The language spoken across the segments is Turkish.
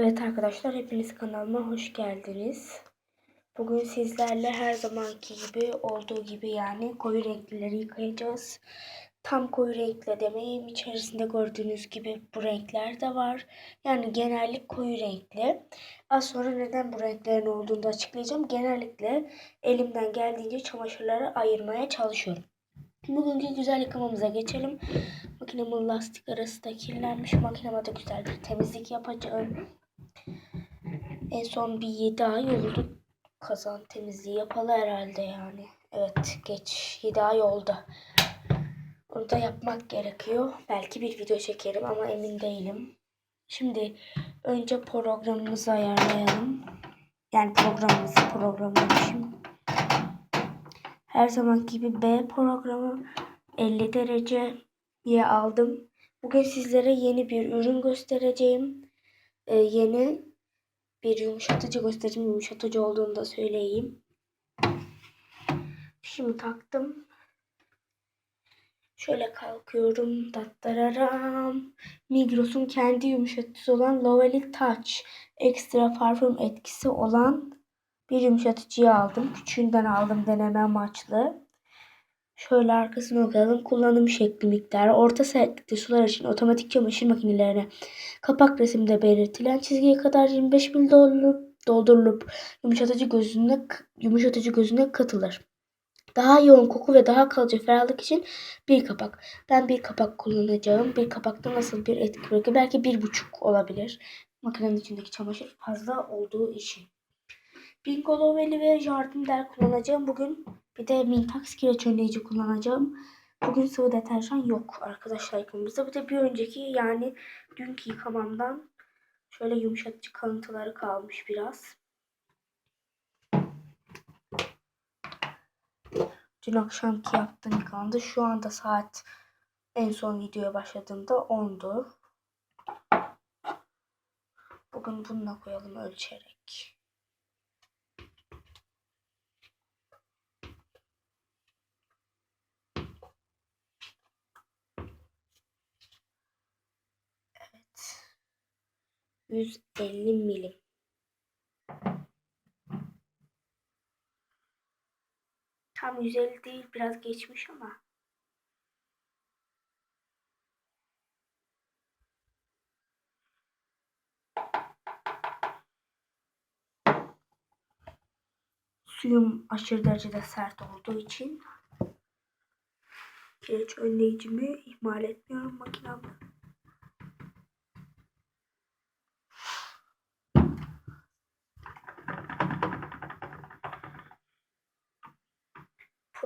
Evet arkadaşlar hepiniz kanalıma hoş geldiniz. Bugün sizlerle her zamanki gibi olduğu gibi yani koyu renklileri yıkayacağız. Tam koyu renkle demeyeyim içerisinde gördüğünüz gibi bu renkler de var. Yani genellik koyu renkli. Az sonra neden bu renklerin olduğunu da açıklayacağım. Genellikle elimden geldiğince çamaşırları ayırmaya çalışıyorum. Bugünkü güzel yıkamamıza geçelim. Makinemin lastik arası da kirlenmiş. Makineme de güzel bir temizlik yapacağım. En son bir 7 ay oldu kazan temizliği yapalı herhalde yani. Evet geç 7 ay oldu. Onu da yapmak gerekiyor. Belki bir video çekerim ama emin değilim. Şimdi önce programımızı ayarlayalım. Yani programımızı programlamışım. Her zaman gibi B programı 50 dereceye aldım. Bugün sizlere yeni bir ürün göstereceğim. Ee, yeni bir yumuşatıcı göstereceğim. Yumuşatıcı olduğunu da söyleyeyim. Şimdi taktım. Şöyle kalkıyorum. Dattararam. Migros'un kendi yumuşatıcısı olan Lovely Touch. Ekstra parfüm etkisi olan bir yumuşatıcıyı aldım. Küçüğünden aldım deneme amaçlı. Şöyle arkasına bakalım. Kullanım şekli miktarı. Orta sertlikte sular için otomatik çamaşır makinelerine kapak resimde belirtilen çizgiye kadar 25 mil doldurulup, doldurulup yumuşatıcı gözüne, yumuşatıcı gözüne katılır. Daha yoğun koku ve daha kalıcı ferahlık için bir kapak. Ben bir kapak kullanacağım. Bir kapakta nasıl bir etki bırakır? Belki bir buçuk olabilir. Makinenin içindeki çamaşır fazla olduğu için. Bingo Lovely ve Jardin'ler kullanacağım. Bugün bir de Mintax kireç önleyici kullanacağım. Bugün sıvı deterjan yok arkadaşlar yıkamamızda. Bir de bir önceki yani dünkü yıkamamdan şöyle yumuşatıcı kalıntıları kalmış biraz. Dün akşamki yaptığım yıkandı. Şu anda saat en son videoya başladığımda 10'du. Bugün bununla koyalım ölçerek. 150 milim. Tam 150 değil biraz geçmiş ama. Suyum aşırı derecede sert olduğu için kireç önleyicimi ihmal etmiyorum makinemde.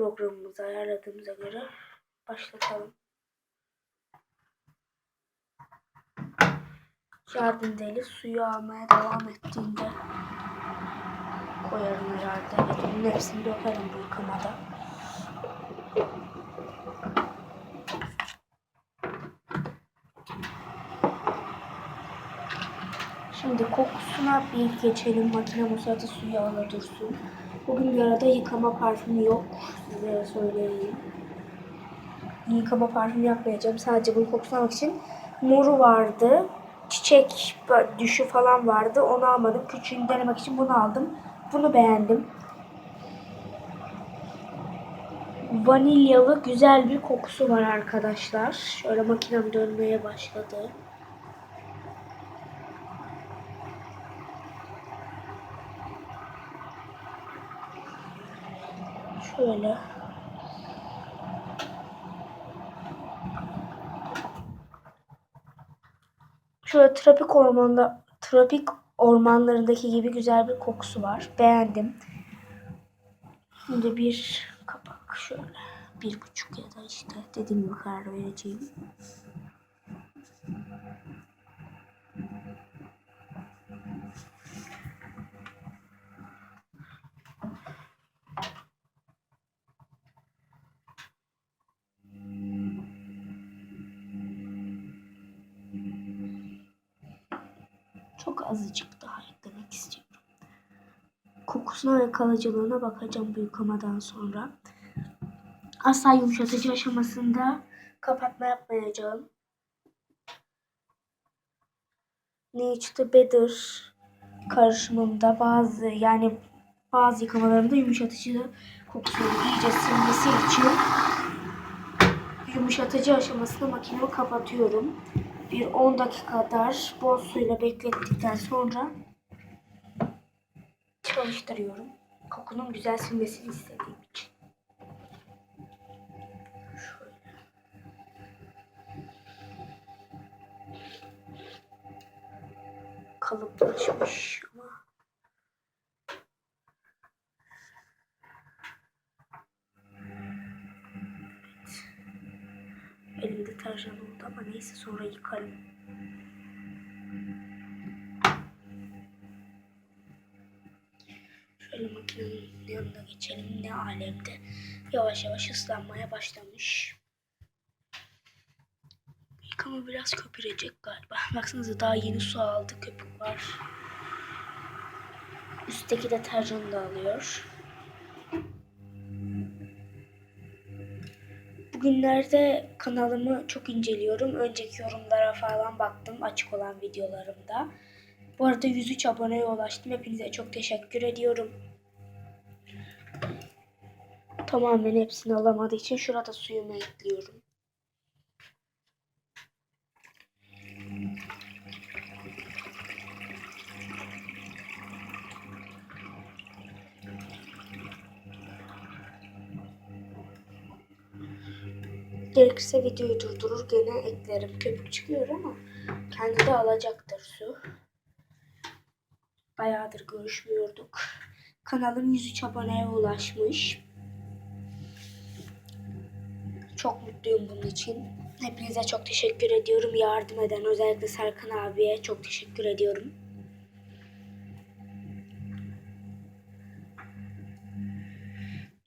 Programımızı ayarladığımıza göre başlatalım. Jardindeli suyu almaya devam ettiğinde koyarım. Evet, onun hepsini dökerim bu yıkamada. Şimdi kokusuna bir geçelim. Makine musatı suyu alır dursun. Bugün bir arada yıkama parfümü yok. Size söyleyeyim. Yıkama parfümü yapmayacağım. Sadece bunun kokusunu almak için. Moru vardı. Çiçek düşü falan vardı. Onu almadım. Küçüğünü denemek için bunu aldım. Bunu beğendim. Vanilyalı güzel bir kokusu var arkadaşlar. Şöyle makinem dönmeye başladı. Şöyle. Şöyle trafik ormanda trafik ormanlarındaki gibi güzel bir kokusu var. Beğendim. Şimdi bir kapak şöyle. Bir buçuk ya da işte dediğim gibi karar vereceğim. Çok azıcık daha eklemek istiyorum. Kokusuna ve kalıcılığına bakacağım bu yıkamadan sonra. Asla yumuşatıcı aşamasında kapatma yapmayacağım. Nature Better karışımında bazı yani bazı yıkamalarımda yumuşatıcı kokusunu iyice silmesi için yumuşatıcı aşamasında makinemi kapatıyorum. Bir 10 dakika kadar bol suyla beklettikten sonra çalıştırıyorum. Kokunun güzel silmesini istediğim için. Kalıplaşmış ama Elim deterjan oldu ama neyse sonra yıkarım. Şöyle makinenin yanına geçelim. Ne alemde. Yavaş yavaş ıslanmaya başlamış. Yıkama biraz köpürecek galiba. Baksanıza daha yeni su aldı. Köpük var. Üstteki deterjanı da alıyor. Bugünlerde kanalımı çok inceliyorum. Önceki yorumlara falan baktım açık olan videolarımda. Bu arada 103 aboneye ulaştım. Hepinize çok teşekkür ediyorum. Tamamen hepsini alamadığı için şurada suyumu ekliyorum. Gerekirse videoyu durdurur gene eklerim. Köpük çıkıyor ama kendi de alacaktır su. Bayağıdır görüşmüyorduk. Kanalım 103 aboneye ulaşmış. Çok mutluyum bunun için. Hepinize çok teşekkür ediyorum. Yardım eden özellikle Serkan abiye çok teşekkür ediyorum.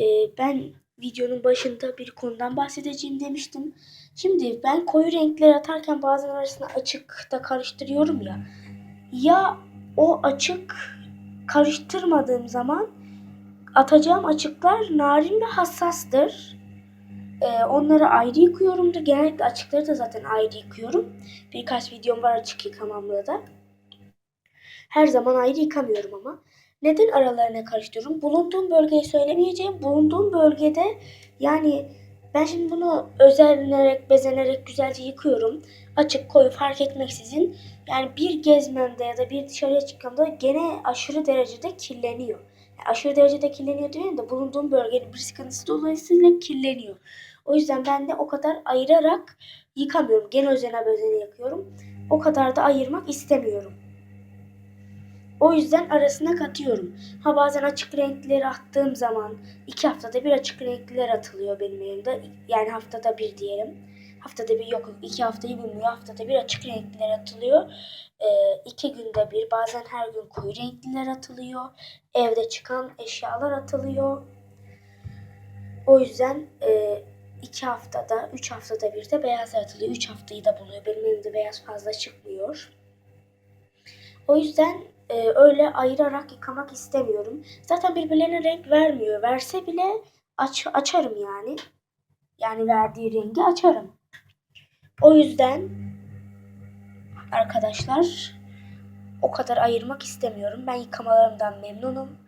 Ee, ben videonun başında bir konudan bahsedeceğim demiştim. Şimdi ben koyu renkler atarken bazen arasında açık da karıştırıyorum ya. Ya o açık karıştırmadığım zaman atacağım açıklar narin ve hassastır. Ee, onları ayrı yıkıyorumdur. Genellikle açıkları da zaten ayrı yıkıyorum. Birkaç videom var açık yıkamamla da. Her zaman ayrı yıkamıyorum ama. Neden aralarına karıştırıyorum? Bulunduğum bölgeyi söylemeyeceğim. Bulunduğum bölgede yani ben şimdi bunu özenerek, bezenerek güzelce yıkıyorum. Açık, koyu fark etmeksizin. Yani bir gezmemde ya da bir dışarıya çıktığımda gene aşırı derecede kirleniyor. Yani aşırı derecede kirleniyor diyorum da bulunduğum bölgenin bir sıkıntısı dolayısıyla kirleniyor. O yüzden ben de o kadar ayırarak yıkamıyorum. Gene özene bezene yıkıyorum. O kadar da ayırmak istemiyorum. O yüzden arasına katıyorum. Ha bazen açık renkleri attığım zaman iki haftada bir açık renkler atılıyor benim elimde. Yani haftada bir diyelim. Haftada bir yok iki haftayı bulmuyor. Haftada bir açık renkler atılıyor. Ee, iki günde bir bazen her gün koyu renkliler atılıyor. Evde çıkan eşyalar atılıyor. O yüzden e, iki haftada, üç haftada bir de beyaz atılıyor. Üç haftayı da buluyor. Benim elimde beyaz fazla çıkmıyor. O yüzden e, öyle ayırarak yıkamak istemiyorum. Zaten birbirlerine renk vermiyor. Verse bile aç, açarım yani. Yani verdiği rengi açarım. O yüzden arkadaşlar o kadar ayırmak istemiyorum. Ben yıkamalarımdan memnunum.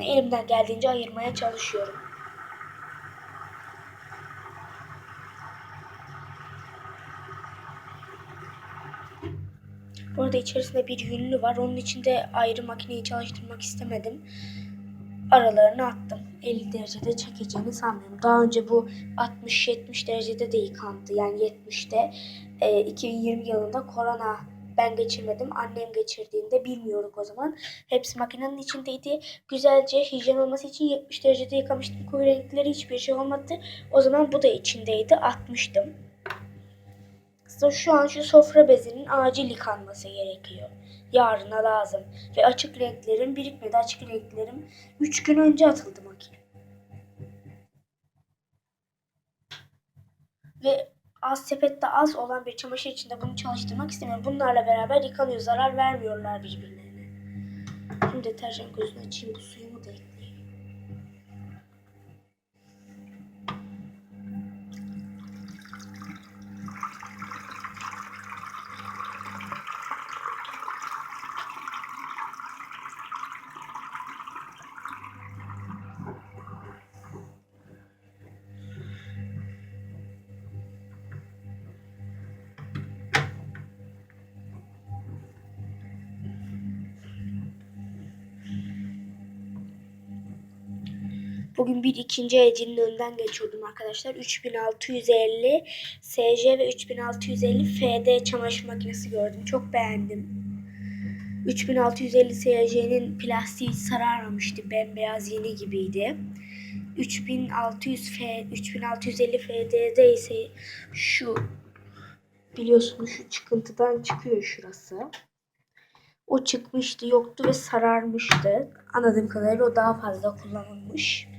Elimden geldiğince ayırmaya çalışıyorum. Bu arada içerisinde bir yünlü var. Onun için de ayrı makineyi çalıştırmak istemedim. Aralarını attım. 50 derecede çekeceğini sanmıyorum. Daha önce bu 60-70 derecede de yıkandı. Yani 70'te e, 2020 yılında korona ben geçirmedim. Annem geçirdiğinde bilmiyorduk o zaman. Hepsi makinenin içindeydi. Güzelce hijyen olması için 70 derecede yıkamıştım. Koyu renkleri hiçbir şey olmadı. O zaman bu da içindeydi. Atmıştım. Aslında şu an şu sofra bezinin acil yıkanması gerekiyor. Yarına lazım. Ve açık renklerim birikmedi. Açık renklerim 3 gün önce atıldı makine. Ve az sepette az olan bir çamaşır içinde bunu çalıştırmak istemiyorum. Bunlarla beraber yıkanıyor. Zarar vermiyorlar birbirlerine. Şimdi deterjan gözünü açayım. Bu suyumu Bugün bir ikinci elcinin önünden geçiyordum arkadaşlar. 3650 SJ ve 3650 FD çamaşır makinesi gördüm. Çok beğendim. 3650 SJ'nin plastiği sararmamıştı. Bembeyaz yeni gibiydi. 3600 F 3650 FD'de ise şu biliyorsunuz şu çıkıntıdan çıkıyor şurası. O çıkmıştı yoktu ve sararmıştı. Anladığım kadarıyla o daha fazla kullanılmış.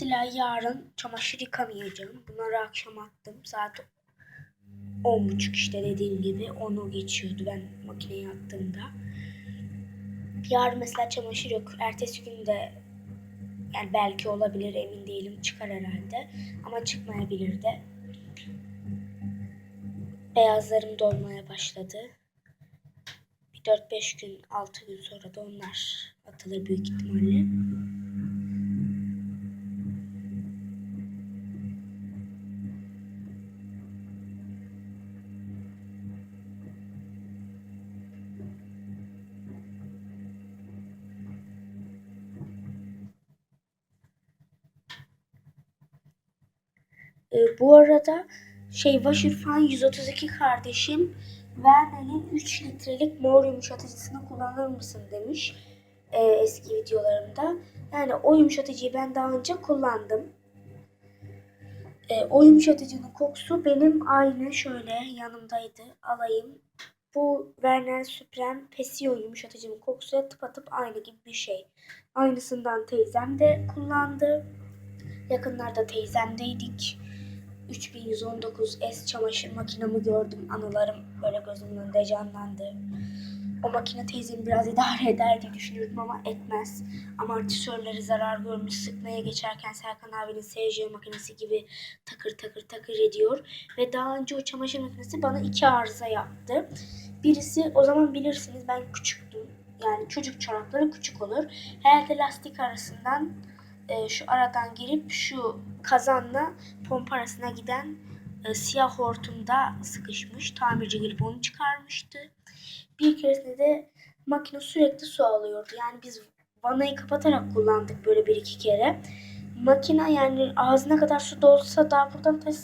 Mesela yarın çamaşır yıkamayacağım. Bunları akşam attım. Saat 10.30 işte dediğim gibi. Onu geçiyordu ben makineye attığımda. Yarın mesela çamaşır yok. Ertesi gün de yani belki olabilir emin değilim. Çıkar herhalde. Ama çıkmayabilir de. Beyazlarım dolmaya başladı. Bir 4-5 gün, 6 gün sonra da onlar atılır büyük ihtimalle. Ee, bu arada şey Waschurfan 132 kardeşim Vernel'in 3 litrelik mor yumuşatıcısını kullanır mısın demiş e, eski videolarımda. Yani o yumuşatıcıyı ben daha önce kullandım. E, o yumuşatıcının kokusu benim aynı şöyle yanımdaydı. Alayım. Bu Vernel Supreme Pesio yumuşatıcının kokusu tıpatıp aynı gibi bir şey. Aynısından teyzem de kullandı. Yakınlarda teyzemdeydik. 3119 S çamaşır makinamı gördüm. Anılarım böyle gözümün önünde canlandı. O makine teyzemi biraz idare eder diye düşünüyordum ama etmez. Amortisörleri zarar görmüş sıkmaya geçerken Serkan abinin SJ makinesi gibi takır takır takır ediyor. Ve daha önce o çamaşır makinesi bana iki arıza yaptı. Birisi o zaman bilirsiniz ben küçüktüm. Yani çocuk çorapları küçük olur. Herhalde lastik arasından e, şu aradan girip şu kazanla pompa arasına giden e, siyah hortumda sıkışmış. Tamirci gelip onu çıkarmıştı. Bir keresinde de makine sürekli su alıyordu. Yani biz vanayı kapatarak kullandık böyle bir iki kere. Makine yani ağzına kadar su dolsa daha buradan taşısa